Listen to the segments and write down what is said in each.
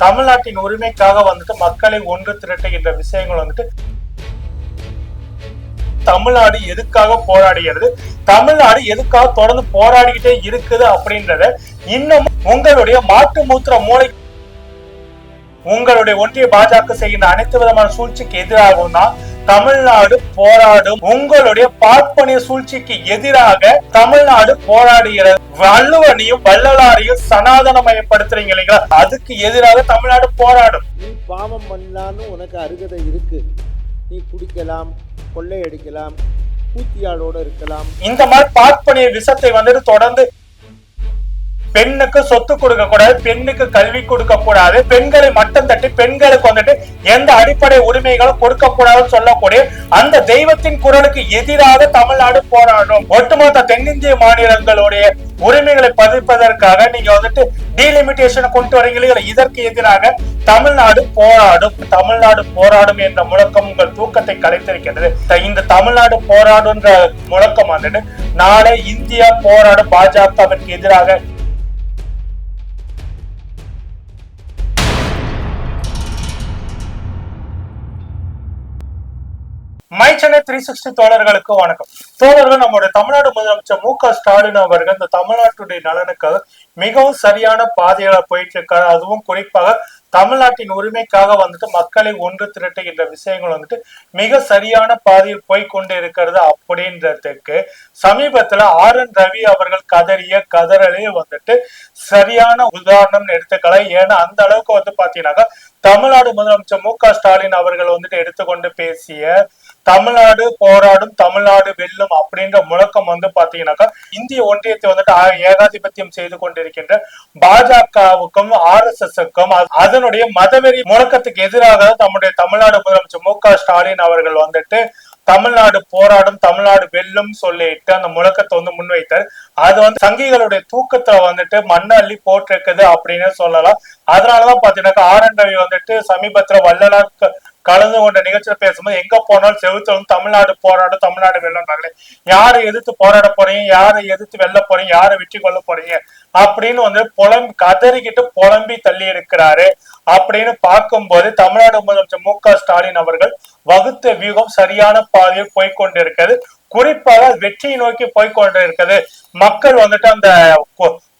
தமிழ்நாட்டின் உரிமைக்காக வந்துட்டு மக்களை ஒன்று திரட்டுகின்ற விஷயங்கள் வந்துட்டு தமிழ்நாடு எதுக்காக போராடுகிறது? தமிழ்நாடு எதுக்காக தொடர்ந்து போராடிக்கிட்டே இருக்குது அப்படின்றத இன்னும் உங்களுடைய மாட்டு மூத்திர மூளை உங்களுடைய ஒன்றிய பாஜக செய்கின்ற அனைத்து விதமான சூழ்ச்சிக்கு எதிராகவும் தான் தமிழ்நாடு போராடும். உங்களுடைய பார்ப்பனிய சூழ்ச்சிக்கு எதிராக தமிழ்நாடு போராடுகிறது. வள்ளுவனையும் வள்ளலாரையும் சனாதனமயப்படுத்துறீங்க இல்லைங்களா? அதுக்கு எதிராக தமிழ்நாடு போராடும். நீ பாவம் பண்ணலான்னு உனக்கு அருகதை இருக்கு. நீ குடிக்கலாம் கொள்ளையடிக்கலாம் கூத்தியாளோட இருக்கலாம். இந்த மாதிரி பார்ப்பனிய விஷத்தை வந்துட்டு தொடர்ந்து பெண்ணுக்கு சொத்து கொடுக்க கூடாது பெண்ணுக்கு கல்வி கொடுக்க கூடாது பெண்களை மட்டம் தட்டி பெண்களுக்கு வந்துட்டு எந்த அடிப்படை உரிமைகளும் கொடுக்க கூடாதுன்னு சொல்லக்கூடிய அந்த தெய்வத்தின் குரலுக்கு எதிராக தமிழ்நாடு போராடும். ஒட்டுமொத்த தென்னிந்திய மாநிலங்களுடைய உரிமைகளை பதிப்பதற்காக நீங்க வந்துட்டு டீலிமிட்டேஷனை கொண்டு வரீங்களே இதற்கு எதிராக தமிழ்நாடு போராடும். தமிழ்நாடு போராடும் என்ற முழக்கம் உங்கள் தூக்கத்தை கலைத்திருக்கிறது இந்த தமிழ்நாடு போராடும் முழக்கம் வந்துட்டு நாளை இந்தியா போராடும் பாஜகவிற்கு எதிராக சென்னை த்ரீ சிக்ஸ்டி தோழர்களுக்கு வணக்கம். தோழர்கள் நம்முடைய தமிழ்நாடு முதலமைச்சர் மு க ஸ்டாலின் அவர்கள் இந்த தமிழ்நாட்டுடைய நலனுக்காக மிகவும் சரியான பாதையில போயிட்டு இருக்காரு அதுவும் குறிப்பாக தமிழ்நாட்டின் உரிமைக்காக வந்துட்டு மக்களை ஒன்று திரட்டுகின்ற விஷயங்கள் வந்துட்டு மிக சரியான பாதையில் போய்கொண்டு இருக்கிறது அப்படின்றதுக்கு சமீபத்துல ஆர் என் ரவி அவர்கள் கதறிய கதறலே வந்துட்டு சரியான உதாரணம் எடுத்துக்கலாம் ஏன்னா அந்த அளவுக்கு வந்து பாத்தீங்கன்னாக்கா தமிழ்நாடு முதலமைச்சர் மு க ஸ்டாலின் அவர்கள் வந்துட்டு எடுத்துக்கொண்டு பேசிய தமிழ்நாடு போராடும் தமிழ்நாடு வெல்லும் அப்படின்ற முழக்கம் வந்து பாத்தீங்கன்னாக்கா இந்திய ஒன்றியத்தை வந்துட்டு ஏகாதிபத்தியம் செய்து கொண்டிருக்கின்ற பாஜகவுக்கும் ஆர் எஸ் எஸ்க்கும் அதனுடைய மதவெறி முழக்கத்துக்கு எதிராக தம்முடைய தமிழ்நாடு முதலமைச்சர் மு க ஸ்டாலின் அவர்கள் வந்துட்டு தமிழ்நாடு போராடும் தமிழ்நாடு வெல்லும் சொல்லிட்டு அந்த முழக்கத்தை வந்து முன்வைத்தார். அது வந்து சங்கிகளுடைய தூக்கத்துல வந்துட்டு மண்ணள்ளி போட்டிருக்குது அப்படின்னு சொல்லலாம். அதனாலதான் பாத்தீங்கன்னாக்கா ஆர் என் ரவி வந்துட்டு சமீபத்துல வள்ளலார் கலந்து கொண்ட நிகழ்ச்சியில பேசும்போது எங்க போனாலும் செவுத்துல தமிழ்நாடு போராடும் தமிழ்நாடு வெல்லும் யாரை எதிர்த்து போராட போறீங்க யாரை எதிர்த்து வெல்ல போறீங்க யாரை வெற்றி கொள்ள போறீங்க அப்படின்னு வந்து புலம்பி கதறிக்கிட்டு புலம்பி தள்ளி இருக்கிறாரு அப்படின்னு பார்க்கும்போது தமிழ்நாடு முதலமைச்சர் மு க ஸ்டாலின் அவர்கள் வகுத்த வியூகம் சரியான பாதையில் போய்கொண்டிருக்கிறது குறிப்பாக வெற்றியை நோக்கி போய்கொண்டிருக்கிறது மக்கள் வந்துட்டு அந்த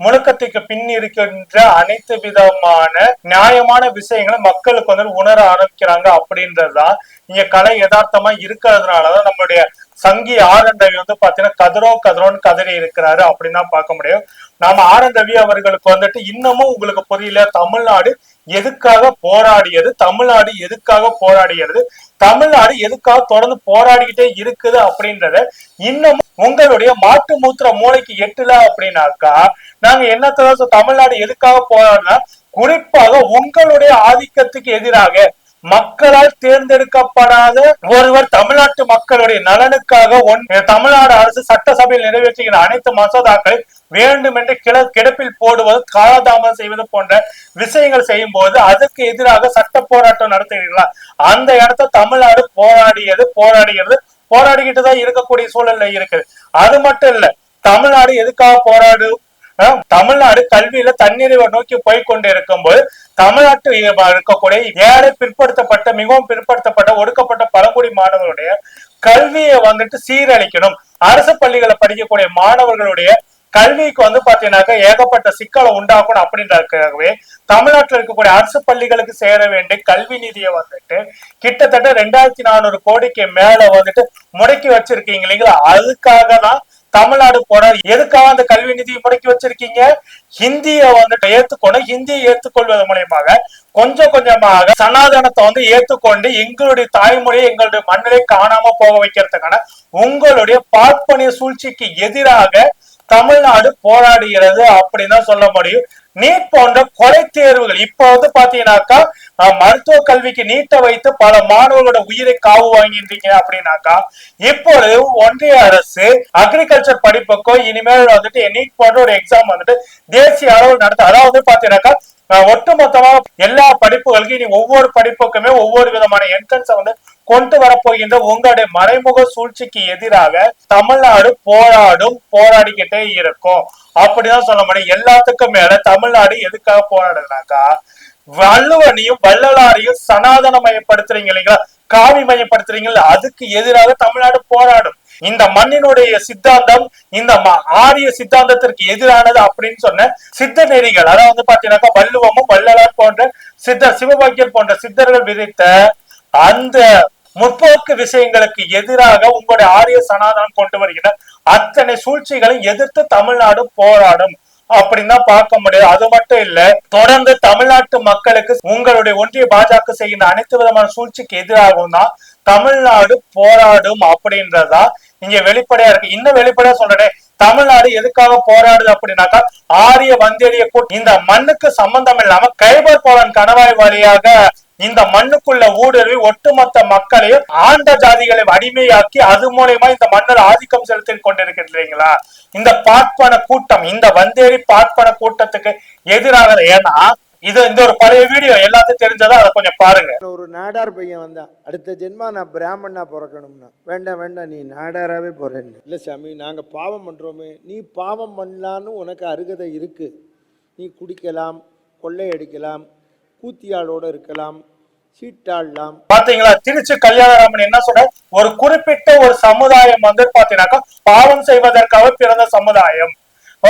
முழக்கத்துக்கு பின் இருக்கின்ற அனைத்து விதமான நியாயமான விஷயங்களை மக்களுக்கு வந்து உணர ஆரம்பிக்கிறாங்க அப்படின்றதுதான் இங்க கலை யதார்த்தமா இருக்கிறதுனாலதான் நம்மளுடைய சங்கி ஆனந்தவி வந்து பாத்தீங்கன்னா கதரோ கதரோன்னு கதறி இருக்கிறாரு அப்படின்னு தான் பார்க்க முடியும். நாம ஆனந்தவி அவர்களுக்கு வந்துட்டு இன்னமும் உங்களுக்கு புரியல தமிழ்நாடு எதுக்காக போராடியது தமிழ்நாடு எதுக்காக போராடுகிறது தமிழ்நாடு எதுக்காக தொடர்ந்து போராடிக்கிட்டே இருக்குது அப்படின்றத இன்னமும் உங்களுடைய மாட்டு மூத்திர மூளைக்கு எட்டுல அப்படின்னாக்கா நாங்க என்னத்தான் தமிழ்நாடு எதுக்காக போராடினா குறிப்பாக உங்களுடைய ஆதிக்கத்துக்கு எதிராக மக்களால் தேர்ந்தெடுக்கப்படாத ஒருவர் தமிழ்நாட்டு மக்களுடைய நலனுக்காக ஒன் தமிழ்நாடு அரசு சட்டசபையில் நிறைவேற்றுகிற அனைத்து மசோதாக்களை வேண்டுமென்று கிட கிடப்பில் போடுவது காலதாமதம் செய்வது போன்ற விஷயங்கள் செய்யும் போது அதுக்கு எதிராக சட்ட போராட்டம் நடத்துகிறீர்களா? அந்த இடத்த தமிழ்நாடு போராடியது போராடுகிறது. போராடிக்கிட்டு தான் இருக்கக்கூடிய சூழல்ல இருக்குது. அது மட்டும் இல்ல தமிழ்நாடு எதுக்காக போராடு தமிழ்நாடு கல்வியில தன்னிறைவை நோக்கி போய் கொண்டு இருக்கும்போது தமிழ்நாட்டில் இருக்கக்கூடிய ஏழை பிற்படுத்தப்பட்ட மிகவும் பிற்படுத்தப்பட்ட ஒடுக்கப்பட்ட பழங்குடி மாணவர்களுடைய கல்வியை வந்துட்டு சீரழிக்கணும். அரசு பள்ளிகளை படிக்கக்கூடிய மாணவர்களுடைய கல்விக்கு வந்து பாத்தீங்கன்னாக்கா ஏகப்பட்ட சிக்கலை உண்டாக்கணும் அப்படின்றதுக்காகவே தமிழ்நாட்டில் இருக்கக்கூடிய அரசு பள்ளிகளுக்கு சேர வேண்டிய கல்வி நிதியை வந்துட்டு கிட்டத்தட்ட ரெண்டாயிரத்தி நானூறு கோடிக்கு மேல வந்துட்டு முடக்கி வச்சிருக்கீங்க இல்லைங்களா? அதுக்காக தான் தமிழ்நாடு போட எதுக்காக அந்த கல்வி நிதியை முடக்கி வச்சிருக்கீங்க? ஹிந்தியை வந்துட்டு ஏத்துக்கணும் ஹிந்தியை ஏத்துக்கொள்வது மூலியமாக கொஞ்சம் கொஞ்சமாக சனாதனத்தை வந்து ஏத்துக்கொண்டு எங்களுடைய தாய்மொழியை எங்களுடைய மண்ணிலே காணாம போக வைக்கிறதுக்கான உங்களுடைய பார்ப்பனிய சூழ்ச்சிக்கு எதிராக தமிழ்நாடு போராடுகிறது அப்படின்னு தான் சொல்ல முடியும். நீட் போன்ற கொலை தேர்வுகள். இப்போ வந்து பாத்தீங்கன்னாக்கா மருத்துவ கல்விக்கு நீட்டை வைத்து பல மாணவர்களோட உயிரை காவு வாங்கின்றீங்க அப்படின்னாக்கா இப்பொழுது ஒன்றிய அரசு அக்ரிகல்ச்சர் படிப்புக்கும் இனிமேல் வந்துட்டு நீட் போன்ற ஒரு எக்ஸாம் வந்துட்டு தேசிய அளவில் நடத்த அதாவது பாத்தீங்கன்னாக்கா ஒட்டுமொத்தமா எல்லா படிப்புகளுக்கும் இனி ஒவ்வொரு படிப்புக்குமே ஒவ்வொரு விதமான என்ட்ரன்ஸை வந்து கொண்டு வரப்போகின்ற உங்களுடைய மறைமுக சூழ்ச்சிக்கு எதிராக தமிழ்நாடு போராடும் போராடிக்கிட்டே இருக்கும். அப்படிதான் சொல்ல முடியும். எல்லாத்துக்கும் மேல தமிழ்நாடு எதுக்காக போராடுனாக்கா வள்ளுவனையும் வள்ளலாரையும் சனாதனமயப்படுத்துறீங்க இல்லைங்களா? காவி மயப்படுத்துறீங்களா அதுக்கு எதிராக தமிழ்நாடு போராடும். இந்த மண்ணினுடைய சித்தாந்தம் இந்த ஆரிய சித்தாந்தத்திற்கு எதிரானது அப்படின்னு சொன்ன சித்த நெறிகள் அதாவது வந்து பாத்தீங்கன்னாக்கா வள்ளுவமும் வள்ளலார் போன்ற சித்தர் சிவபாக்கியர் போன்ற சித்தர்கள் விதித்த அந்த முற்போக்கு விஷயங்களுக்கு எதிராக உங்களுடைய ஆரிய சனாதனம் கொண்டு வருகிற அத்தனை சூழ்ச்சிகளை எதிர்த்து தமிழ்நாடு போராடும் அப்படின்னு தான் பார்க்க முடியாது அது மட்டும் இல்ல தொடர்ந்து தமிழ்நாட்டு மக்களுக்கு உங்களுடைய ஒன்றிய பாஜக செய்கின்ற அனைத்து விதமான சூழ்ச்சிக்கு எதிராகவும் தான் தமிழ்நாடு போராடும் அப்படின்றதா இங்க வெளிப்படையா இருக்கு. இன்னும் வெளிப்படையா சொல்றேன். தமிழ்நாடு எதுக்காக போராடுது அப்படின்னாக்கா ஆரிய வந்தேரிய கூட்டம் இந்த மண்ணுக்கு சம்பந்தம் இல்லாம கைபர் போலன் கணவாய் வழியாக இந்த மண்ணுக்குள்ள ஊடுருவி ஒட்டுமொத்த மக்களையும் ஆண்ட ஜாதிகளை அடிமையாக்கி அது மூலயமா இந்த மண்ணில் ஆதிக்கம் செலுத்தி கொண்டிருக்கின்றீங்களா? இந்த பார்ப்பன கூட்டம் இந்த வந்தேரி பார்ப்பன கூட்டத்துக்கு எதிராக ஏன்னா இது இந்த ஒரு பழைய வீடியோ. எல்லாத்தையும் தெரிஞ்சதா? அதை கொஞ்சம் பாருங்க. ஒரு நாடார் பையன் வந்தான். அடுத்த ஜென்மா நான் பிராமணனா பிறக்கணும்னா. வேண்டாம் வேண்டாம் நீ நாடாராவே போறேன்னு. இல்லை சாமி நாங்கள் பாவம் பண்ணுறோமே நீ பாவம் பண்ணலான்னு உனக்கு அருகதை இருக்கு. நீ குடிக்கலாம் கொள்ளையடிக்கலாம் கூத்தியாளோட இருக்கலாம் சீட்டாடலாம். பாத்தீங்களா? திருச்சி கல்யாணராமன் என்ன சொல்ற ஒரு குறிப்பிட்ட ஒரு சமுதாயம் வந்து பாத்தீங்கன்னாக்கா பாவம் செய்வதற்காக பிறந்த சமுதாயம்.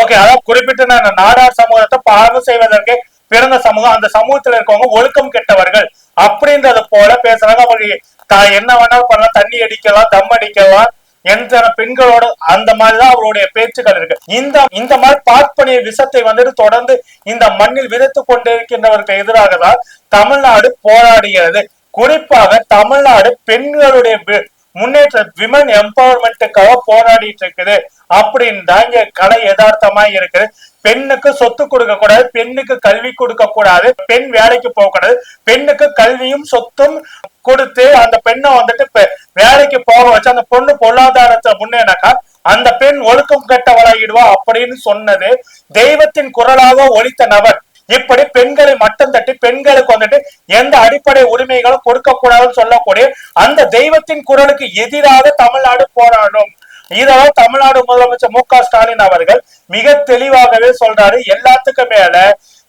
ஓகே அதாவது குறிப்பிட்ட நாடார் சமூகத்தை பாவம் செய்வதற்கு பிறந்த சமூகம் அந்த சமூகத்துல இருக்கவங்க ஒழுக்கம் கெட்டவர்கள். அப்படின்றது போல பேசுறாங்க. அவங்க என்ன வேணாலும் பண்ணலாம். தண்ணி அடிக்கலாம் தம் அடிக்கலாம். எந்த பெண்களோட அந்த மாதிரிதான் அவருடைய பேச்சுக்கள் இருக்கு. இந்த இந்த மாதிரி பார்ப்பனிய விஷத்தை வந்துட்டு தொடர்ந்து இந்த மண்ணில் விதைத்து கொண்டிருக்கின்றவருக்கு எதிராக தான் தமிழ்நாடு போராடுகிறது. குறிப்பாக தமிழ்நாடு பெண்களுடைய முன்னேற்ற விமன் எம்பவர்மெண்ட்டுக்காக போராடிட்டு இருக்குது அப்படின்னு தான் இங்க கலை யதார்த்தமா இருக்குது. பெண்ணுக்கு சொத்து கொடுக்க கூடாது பெண்ணுக்கு கல்வி கொடுக்க கூடாது பெண் வேலைக்கு போக கூடாது பெண்ணுக்கு கல்வியும் சொத்தும் கொடுத்து அந்த பெண்ணை வந்துட்டு வேலைக்கு போக வச்சு அந்த பொண்ணு பொருளாதாரத்தை முன்னேனாக்கா அந்த பெண் ஒழுக்கம் கெட்டவளாகிடுவா அப்படின்னு சொன்னது தெய்வத்தின் குரலாக ஒழித்த நபர் இப்படி பெண்களை மட்டம் தட்டி பெண்களுக்கு வந்துட்டு எந்த அடிப்படை உரிமைகளும் கொடுக்க கூடாதுன்னு சொல்லக்கூடிய அந்த தெய்வத்தின் குரலுக்கு எதிராக தமிழ்நாடு போராடும். இதெல்லாம் தமிழ்நாடு முதலமைச்சர் மு க ஸ்டாலின் அவர்கள் மிக தெளிவாகவே சொல்றாரு எல்லாத்துக்கும் மேல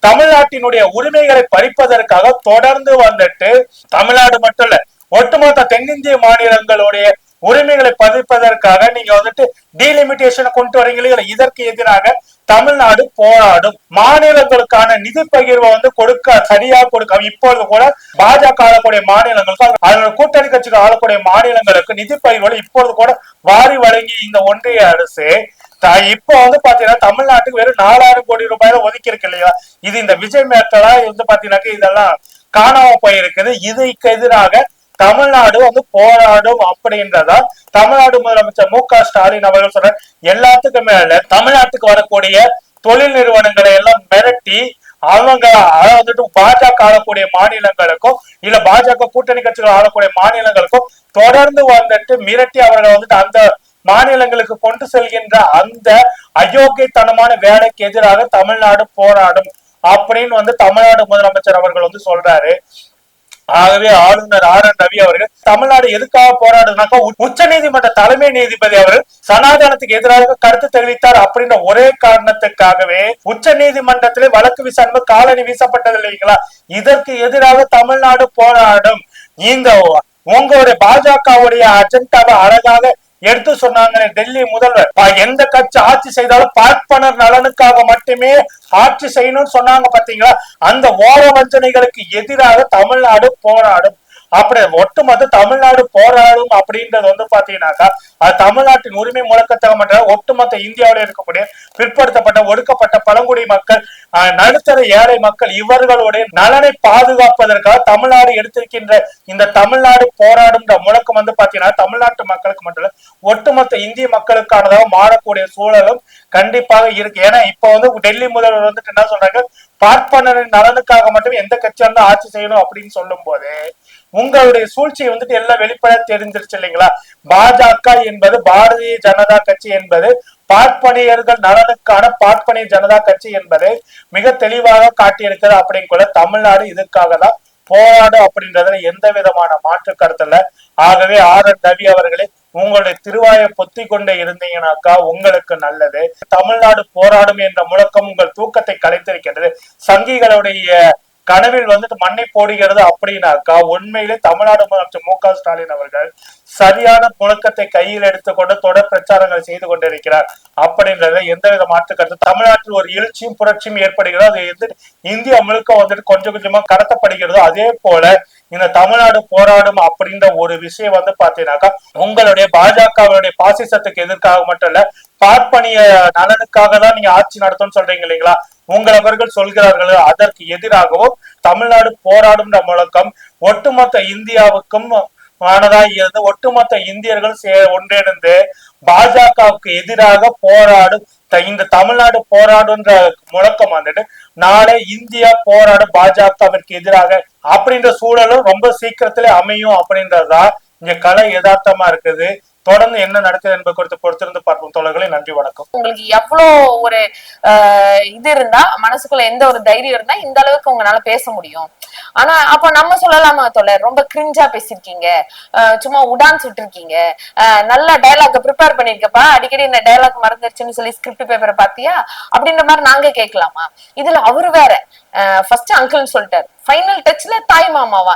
தமிழ்நாட்டினுடைய உரிமைகளை பறிப்பதற்காக தொடர்ந்து வந்துட்டு தமிழ்நாடு மட்டும் இல்ல ஒட்டுமொத்த தென்னிந்திய மாநிலங்களுடைய உரிமைகளை பதிப்பதற்காக நீங்க வந்துட்டு டீலிமிட்டேஷனை கொண்டு வரீங்க இதற்கு எதிராக தமிழ்நாடு போராடும். மாநிலங்களுக்கான நிதி பகிர்வை வந்து கொடுக்க சரியா கொடுக்க இப்பொழுது கூட பாஜக ஆளக்கூடிய மாநிலங்களுக்கு அதோட கூட்டணி கட்சிகள் ஆளக்கூடிய மாநிலங்களுக்கு நிதி பகிர்வுகளை இப்பொழுது கூட வாரி வழங்கி இந்த ஒன்றிய அரசு இப்போ வந்து பாத்தீங்கன்னா தமிழ்நாட்டுக்கு வெறும் நாலாயிரம் கோடி ரூபாயில ஒதுக்கி இருக்கு இல்லையா? இது இந்த விஜய் மேட்டலா வந்து பாத்தீங்கன்னாக்க இதெல்லாம் காணாம போயிருக்குது. இதுக்கு எதிராக தமிழ்நாடு வந்து போராடும் அப்படின்றதா தமிழ்நாடு முதலமைச்சர் மு க ஸ்டாலின் அவர்கள் சொல்ற எல்லாத்துக்கும் மேல தமிழ்நாட்டுக்கு வரக்கூடிய தொழில் நிறுவனங்களை எல்லாம் மிரட்டி அவங்க அதாவது வந்துட்டு பாஜக ஆளக்கூடிய மாநிலங்களுக்கும் இல்ல பாஜக கூட்டணி கட்சிகள் ஆளக்கூடிய மாநிலங்களுக்கும் தொடர்ந்து வந்துட்டு மிரட்டி அவர்களை வந்துட்டு அந்த மாநிலங்களுக்கு கொண்டு செல்கின்ற அந்த அயோக்கியத்தனமான வேலைக்கு எதிராக தமிழ்நாடு போராடும் அப்படின்னு வந்து தமிழ்நாடு முதலமைச்சர் அவர்கள் வந்து சொல்றாரு. ஆகவே ஆளுநர் ஆர் என் ரவி அவர்கள் தமிழ்நாடு எதுக்காக போராடுனாக்கா உச்ச நீதிமன்ற தலைமை நீதிபதி அவர்கள் சனாதனத்துக்கு எதிராக கருத்து தெரிவித்தார் அப்படின்ற ஒரே காரணத்துக்காகவே உச்ச நீதிமன்றத்திலே வழக்கு விசாரணை காலனி வீசப்பட்டது இல்லைங்களா இதற்கு எதிராக தமிழ்நாடு போராடும். நீங்க உங்களுடைய பாஜகவுடைய அஜெண்டாவை அழகாக எடுத்து சொன்னாங்க டெல்லி முதல்வர். எந்த கட்சி ஆட்சி செய்தாலும் பார்ப்பனர் நலனுக்காக மட்டுமே ஆட்சி செய்யணும்னு சொன்னாங்க பாத்தீங்களா? அந்த ஓர வஞ்சனைகளுக்கு எதிராக தமிழ்நாடு போராடும். அப்படி ஒட்டுமொத்த தமிழ்நாடு போராடும் அப்படின்றது வந்து பாத்தீங்கன்னாக்கா அது தமிழ்நாட்டின் உரிமை முழக்கத்தாக மட்டும் ஒட்டுமொத்த இந்தியாவில் இருக்கக்கூடிய பிற்படுத்தப்பட்ட ஒடுக்கப்பட்ட பழங்குடி மக்கள் நடுத்தர ஏழை மக்கள் இவர்களுடைய நலனை பாதுகாப்பதற்காக தமிழ்நாடு எடுத்திருக்கின்ற இந்த தமிழ்நாடு போராடும் முழக்கம் வந்து பாத்தீங்கன்னா தமிழ்நாட்டு மக்களுக்கு மட்டும் ஒட்டுமொத்த இந்திய மக்களுக்கானதாக மாறக்கூடிய சூழலும் கண்டிப்பாக இருக்கு. ஏன்னா இப்ப வந்து டெல்லி முதல்வர் வந்துட்டு என்ன சொல்றாங்க? பார்ப்பனரின் நலனுக்காக மட்டும் எந்த கட்சியா இருந்தா ஆட்சி செய்யணும் அப்படின்னு சொல்லும் போது உங்களுடைய சூழ்ச்சியை வந்துட்டு எல்லாம் வெளிப்படையா தெரிஞ்சிருச்சு இல்லைங்களா? பாஜக என்பது பாரதிய ஜனதா கட்சி என்பது பார்ப்பனியர்கள் நலனுக்கான பார்ப்பனிய ஜனதா கட்சி என்பதை மிக தெளிவாக காட்டியிருக்கிறது. அப்படின்னு கூட தமிழ்நாடு இதுக்காக தான் போராடும் அப்படின்றதுல எந்த விதமான மாற்று கருத்துல ஆகவே ஆர் என் ரவி அவர்களே உங்களுடைய திருவாயை பொத்தி கொண்டே இருந்தீங்கன்னாக்கா உங்களுக்கு நல்லது. தமிழ்நாடு போராடும் என்ற முழக்கம் உங்கள் தூக்கத்தை கலைத்திருக்கின்றது. சங்கிகளுடைய கனவில் வந்துட்டு மண்ணை போடுகிறது அப்படின்னாக்கா உண்மையிலே தமிழ்நாடு முதலமைச்சர் மு க ஸ்டாலின் அவர்கள் சரியான முழக்கத்தை கையில் எடுத்துக்கொண்டு தொடர் பிரச்சாரங்கள் செய்து கொண்டிருக்கிறார். அப்படின்றத எந்தவித மாற்று கருத்து? தமிழ்நாட்டில் ஒரு எழுச்சியும் புரட்சியும் ஏற்படுகிறதோ. அது எந்த இந்தியா முழுக்க வந்துட்டு கொஞ்சம் கொஞ்சமா கடத்தப்படுகிறதோ. அதே போல இந்த தமிழ்நாடு போராடும் அப்படின்ற ஒரு விஷயம் வந்து பாத்தீங்கன்னாக்கா உங்களுடைய பாஜகவுடைய பாசிசத்துக்கு எதிர்க்காக மட்டும் இல்ல பார்ப்பனிய நலனுக்காக தான் நீங்க ஆட்சி நடத்தும்னு சொல்றீங்க இல்லைங்களா? உங்கள் அவர்கள் சொல்கிறார்கள் அதற்கு எதிராகவும் தமிழ்நாடு போராடும் முழக்கம் ஒட்டுமொத்த இந்தியாவுக்கும் ஆனதா இருந்து ஒட்டுமொத்த இந்தியர்கள் சே- ஒன்றிணைந்து பாஜகவுக்கு எதிராக போராடும் இந்த தமிழ்நாடு போராடுன்ற முழக்கம் வந்துட்டு நாளை இந்தியா போராடும் பாஜகவிற்கு எதிராக அப்படின்ற சூழலும் ரொம்ப சீக்கிரத்திலே அமையும் அப்படின்றதுதான் இங்க கலை யதார்த்தமா இருக்குது. தொடர்ந்து என்ன நடக்குது என்பது குறித்து பொறுத்திருந்து பார்ப்போம். தோழர்களே நன்றி வணக்கம். உங்களுக்கு எவ்வளோ ஒரு ஆஹ், இது இருந்தா மனசுக்குள்ள எந்த ஒரு தைரியம் இருந்தா இந்த அளவுக்கு உங்களால பேச முடியும். ஆனா அப்ப நம்ம சொல்லலாமா தோழர்? ரொம்ப கிரிஞ்சா பேசிருக்கீங்க சும்மா உடான் சுட்டிருக்கீங்க. ஆஹ், நல்ல டயலாக் ப்ரிப்பேர் பண்ணிருக்கப்பா. அடிக்கடி இந்த டயலாக் மறந்துருச்சுன்னு சொல்லி ஸ்கிரிப்ட் பேப்பரை பாத்தியா அப்படின்ற மாதிரி நாங்க கேட்கலாமா? இதுல அவரு வேற. ஃபர்ஸ்ட் அங்கிள்னு சொல்லிட்டாரு. ஃபைனல் டச்ல தாய் மாமாவா?